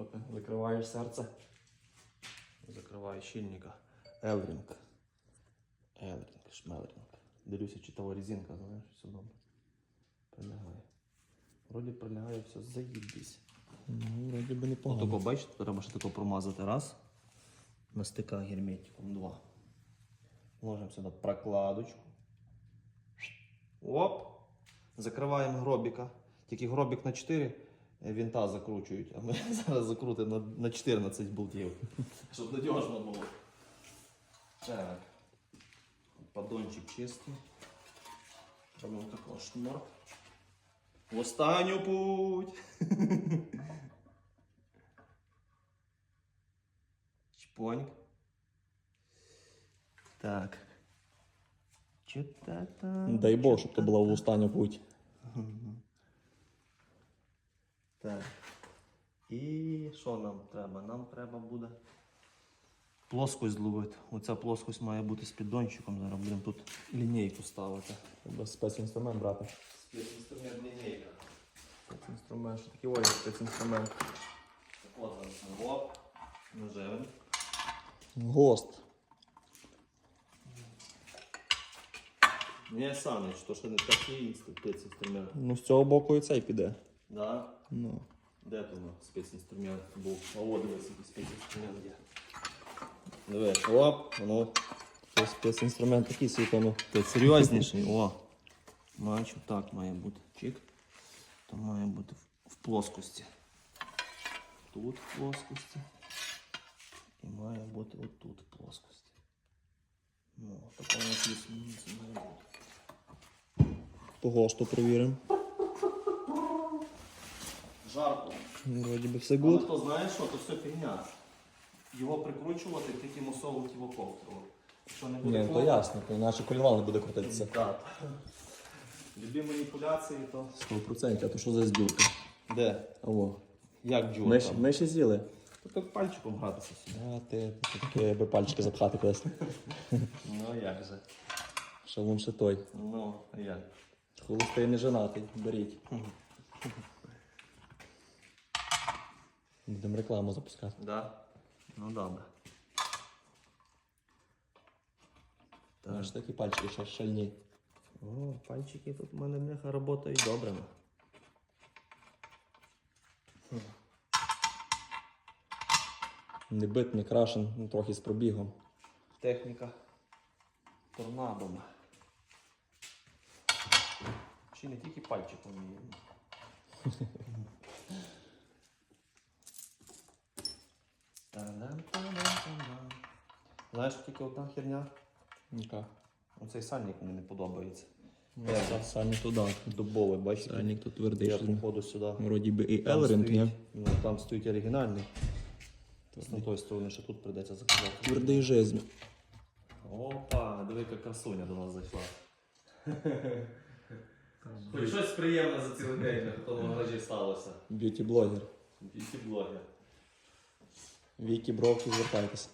Що ти закриваєш серце? Закриваю щільника. Елрінг. Елрінг, шмелрінг. Дивлюся, чи того резинка, знаєш, все добре. Прилягає. Вроді прилягає все, заїбісь. Ну, вроді би Отако, непогано. бачите, треба ще тако промазати раз. На стиках герметиком два. Ложимо сюди прокладочку. Оп! Закриваємо гробіка. Тільки гробік на 4 вінта закручують, а ми зараз закрутимо на, на 14 болтів. Щоб надіжно було. Так. Поддончик чистий. Робимо такого шнур. В останню путь. Чпоньк. Так. Чо-та там. Дай Бог, щоб то була в останню путь. Так. І що нам треба? Нам треба буде плоскость зловити. Оця плоскость має бути з піддончиком. Зараз будемо тут лінійку ставити. Треба спецінструмент брати. Спецінструмент лінійка. Спецінструмент, що таке ой, спецінструмент. Так от зараз ми оп, наживемо. Гост. Не Саныч, то що не такий спецінструмент. Ну з цього боку і цей піде. Да? Ну. Де там спецінструмент був? А от дивись, який спецінструмент є. Диви, оп, ну. Це спецінструмент такий світомо. Ти серйозніший? О. Бачу, так має бути. Чик. То має бути в, плоскості. Тут в плоскості. І має бути отут в плоскості. Ну, такого плюс-мінус має бути. По госту перевіримо. Жарко. Ну, Вроді би все Але гуд. то знаєш що, то все фігня. Його прикручувати, тільки мусовувати його ковтру. Якщо не буде Ні, то ковтри- ясно, то іначе колінвал не буде крутитися. Так. Любі маніпуляції, то. 100%, а то що за здюрка? Де? О. Як джурка? Ми, ж- ми ще з'їли. То так пальчиком гратися сюди. А ти таке, аби пальчики запхати кудись. Ну як же? Шалун ще той. Ну, а як? Холостий не женатий, беріть. Будемо рекламу запускати. Да? Ну добре. Так. Знаєш, такі пальчики ще шальні. О, пальчики тут в мене бляха працюють добре. Не бит, не крашен, ну, трохи з пробігом. Техніка торнадо. Чи не тільки пальчиком Знаєш, тільки одна херня. Яка? Оцей сальник мені не подобається. Ну, це Сальник туди. Дубовий, бачите? Сальник тут твердий. Я що походу сюди. Вроді би і Там Елринг, стоїть- ні? Ну, там стоїть оригінальний. З тої сторони, що тут прийдеться заказати. Твердий жизнь. Опа, диви, яка красуня до нас зайшла. Хоч щось приємне за цілий день на тому гаражі сталося. Б'юті-блогер. Б'юті-блогер. Вікі, бровки, звертайтеся.